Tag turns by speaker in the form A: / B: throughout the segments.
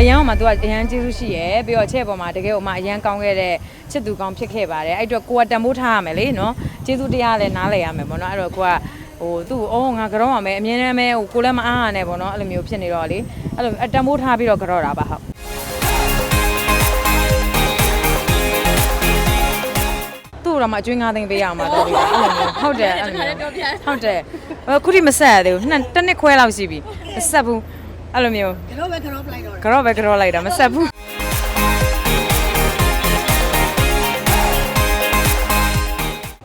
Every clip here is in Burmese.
A: အရန်ကမှ तू ကအရန်ကျေးဇူးရှိရယ်ပြီးတော့ချဲ့ပေါ်မှာတကယ်ဟိုမှအရန်ကောင်းခဲ့တဲ့ချစ်သူကောင်းဖြစ်ခဲ့ပါတယ်အဲ့အတွက်ကိုကတန်ဖိုးထားရမယ်လေနော်ကျေးဇူးတရားလည်းနားလည်ရမယ်ပေါ့နော်အဲ့တော့ကိုကဟိုသူ့အော်ငါကြောရမယ်အမြဲတမ်းပဲဟိုကိုလည်းမအားရနဲ့ပေါ့နော်အဲ့လိုမျိုးဖြစ်နေတော့လေအဲ့လိုတန်ဖိုးထားပြီးတော့ကြောတာပါဟုတ်သူ့တော့မှအကျွေးငါးသိန်းပေးရအောင်ပါတော်ပြီအဲ့လိုမျိုးဟုတ်တယ်အဲ့လိုမျိုးဟုတ်တယ်အခုထိမဆက်ရသေးဘူးနှစ်တစ်နှစ်ခွဲလောက်ရှိပြီမဆက်ဘူး အဲ့လိုမျိုး
B: ကတော့ပဲကတော့ပလိုက်တော့
A: ကြောပဲကြောလိုက်တာမဆက်ဘူး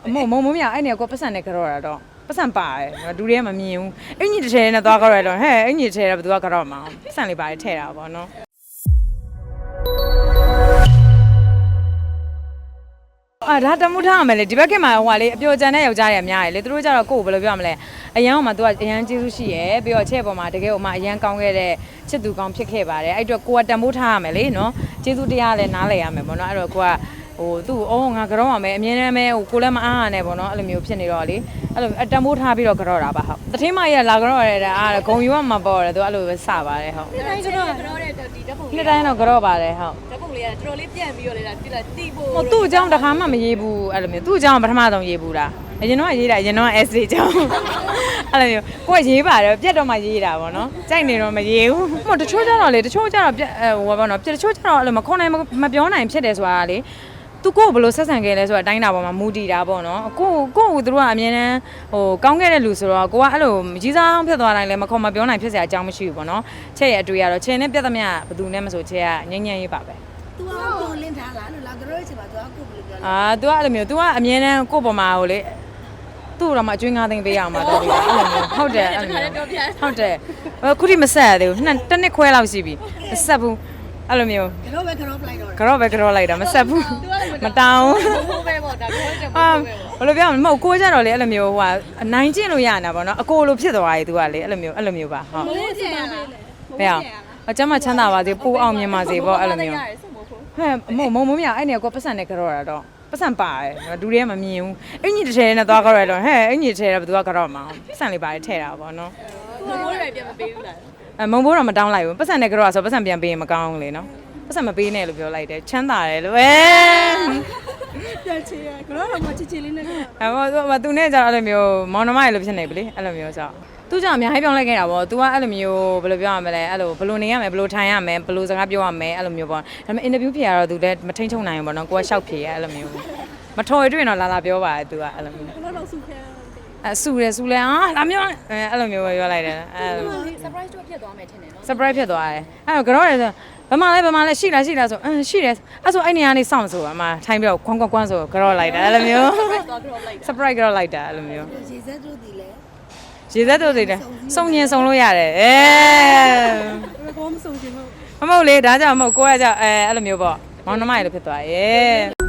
A: အမမုံမုံမြအဲ့နေကပတ်စံနဲ့ကြောတာတော့ပတ်စံပါတယ်ဒူတွေကမမြင်ဘူးအင်ကြီးတစ်ထည်နဲ့သွားကြောရတော့ဟဲ့အင်ကြီးတစ်ထည်ကဘယ်သူကကြောမှာပတ်စံလေးပါတယ်ထည့်တာပေါ့နော် အာဒါတမှုထားရမယ်လေဒီဘက်ကမှာဟိုဟာလေအပျော်ကြံတဲ့ယောက်ျားတွေအများကြီးလေသူတို့ကြတော့ကိုယ်ကိုဘယ်လိုပြောမလဲအရန်ကမှ तू ကအရန်ကျေးဇူးရှိရယ်ပြီးတော့ချဲ့ပေါ်မှာတကယ်ဟိုမှအရန်ကောင်းခဲ့တဲ့ချစ်သူကောင်းဖြစ်ခဲ့ပါတယ်အဲ့အတွက်ကိုကတန်ဖိုးထားရမယ်လေနော်ကျေးဇူးတရားလည်းနားလည်ရမယ်ပေါ့နော်အဲ့တော့ကိုကဟိုသူ့အော်ငါကြောရမယ်အမြဲတမ်းပဲဟိုကိုလည်းမအားရနဲ့ပေါ့နော်အဲ့လိုမျိုးဖြစ်နေတော့လေအဲ့လိုတန်ဖိုးထားပြီးတော့ကြောတာပါဟုတ်တထင်းမကြီးကလာကြောရတဲ့အားဂုံယူကမှာပေါ့တယ်သူအဲ့လိုပဲစပါတယ်ဟုတ်
C: ဒီတိုင်းကတော့ကတော့တဲ့ဒီဓာတ်ပုံ
A: နှစ်တိုင်းတော့ကြောပါတယ်ဟုတ်
C: ဓာတ်ပုံလေးကတော်တော်လေးပြန့်ပြီးတော့လေဒါပြလိုက်တိဖို့
A: ဟိုသူ့အကြောင်းတစ်ခါမှမရေးဘူးအဲ့လိုမျိုးသူ့အကြောင်းပထမဆုံးရေးဘူးလားအရင်တော့ကရေးတာအရင်တော့ S အကြောင်းအဲ့လိုမျိုးကိုကရေးပါတယ်ပြတ်တော့မှရေးတာပေါ့နော်ကြိုက်နေတော့မရေးဘူးဟိုတချို့ကျတော့လေတချို့ကျတော့ပြတ်ဟိုဘာပေါ့နော်ပြတ်တချို့ကျတော့အဲ့လိုမခွန်နိုင်မပြောနိုင်ဖြစ်တယ်ဆိုတာလေသူကိုဘယ်လိုဆက်ဆံခဲ့လဲဆိုတော့အတိုင်းတာပေါ်မှာမူတည်တာပေါ့နော်ကိုကိုကိုသူတို့ကအမြဲတမ်းဟိုကောင်းခဲ့တဲ့လူဆိုတော့ကိုကအဲ့လိုကြီးစားအောင်ဖြစ်သွားတိုင်းလည်းမခွန်မပြောနိုင်ဖြစ်စရာအကြောင်းမရှိဘူးပေါ့နော်ချက်ရဲ့အတွေ့ရတော့ချက်နဲ့ပြတ်သမျှဘယ်သူနဲ့မဆိုချက်ကငြိမ့်ငြိမ့်ရေးပါပဲ
B: သူ ကိုလင်းထားလားလို့လားတို့ရဲ့ချိန်မှာသူကကိုဘယ်လိုပြောလဲ
A: အာသူကအဲ့လိုမျိုးသူကအမြဲတမ်းကို့ပေါ်မှာဟိုလေသူ့တော့မှအကျွေးငါးသိန်းပေးရအောင်ပါတော်ပြီအဲ့လိုမျိုးဟုတ်တယ်အဲ့လိုမျိုးဟုတ်တယ်ခုထိမဆက်ရသေးဘူးနှစ်တစ်နှစ်ခွဲလောက်ရှိပြီမဆက်ဘူးအဲ့လိုမျိုး
B: ကတော့ပဲကတော့ပလိုက်တော့
A: ကတော့ပဲကတော့လိုက်တာမဆက်ဘူးမတောင်း
C: ဘူးပဲပေါ့ဒါကတော့ပဲပေါ့
A: ဘယ်လိုပြောမလဲမဟုတ်ကိုကြတော့လေအဲ့လိုမျိုးဟိုဟာအနိုင်ကျင့်လို့ရနေတာပေါ့နော်အကိုလိုဖြစ်သွားရေသူကလေအဲ့လိုမျိုးအဲ့လိုမျိုးပါဟုတ်ဘယ်အောင်အကျမချမ်းသာပါစေပိုအောင်မြင်ပါစေပေါ့အဲ့လိုမျိုး
C: ရတယ်စမို့ဖို့
A: ဟဲ့မုံမုံမမြအဲ့နေကပတ်စံနဲ့ကြောတာတော့ပတ်စံပါတယ်ဒူတွေကမမြင်ဘူးအင်ကြီးတစ်ထည်နဲ့သွားကြောရတော့ဟဲ့အင်ကြီးတစ်ထည်ကဘယ်သူကကြောမှာပတ်စံလေးပါတယ်ထည့်တာပေါ့နော်
C: ဘိုးတွေပြန်မပေးဘူးလား
A: အမုံဘိုးတော့မတောင်းလိုက်ဘူးပတ်စံနဲ့ကြောဆိုပတ်စံပြန်ပေးရင်မကောင်းဘူးလေနော်ပတ်စံမပေးနဲ့လို့ပြောလိုက်တယ်ချမ်းသာတယ်လို့ပဲ
B: ပြန် ချေရကတော့တော့မချစ်ချစ်လေးနဲ့
A: အမေသူသူနဲ့ကြတော့အဲ့လိုမျိုးမောင်နှမရေလို့ဖြစ်နေပြီလေအဲ့လိုမျိုးဆိုသူကြောင့်အများကြီးပြောင်းလဲခဲ့တာပေါ့ तू ကအဲ့လိုမျိုးဘယ်လိုပြောရမလဲအဲ့လိုဘယ်လိုနေရမလဲဘယ်လိုထိုင်ရမလဲဘယ်လိုစကားပြောရမလဲအဲ့လိုမျိုးပေါ့ဒါပေမဲ့ interview ဖြေရတော့ तू လည်းမထိန်ချုံနိုင်ဘူးပေါ့နော်ကိုကရှောက်ဖြေရအဲ့လိုမျိုးမထော်ရတွေ့ရင်တော့လာလာပြောပါတယ် तू ကအဲ့လိုမျိုး
B: ကတော့တော့စုခဲ
A: အဲဆူတယ်ဆူလဲဟာလာမျိုးအဲအဲ့လိုမျိုးပဲပြောလိုက်တယ်အဲ
C: surprise တော့ဖြစ်သွားမယ်ထင်တယ်နော်
A: surprise ဖြစ်သွားတယ်အဲ့တော့ကြောရဲဆို ဘမလဲဘမလဲရှိလားရှိလားဆိုအင်းရှိတယ်အဲ့ဆိုအဲ့နေရာနေစောင့်ဆိုအမထိုင်းပြီးတော့ခွန်းခွန်းခွန်းဆိုကြောလိုက်တာအဲ့လိုမျိုး
C: surprise တော့ကြောလိုက်
A: surprise ကြောလိုက်တာအဲ့လိုမျိုး
B: ရေစက်တို့ဒီလေ
A: ရေသက်တို့စီတယ်စုံညင်စုံလို့ရတယ်အဲ
B: ကောမဆုံးချင်ဘူး
A: မမဟုတ်လေဒါကြောင့်မဟုတ်ကိုကကြောင့်အဲအဲ့လိုမျိုးပေါ့မောင်နှမရေလို့ဖြစ်သွားရဲ့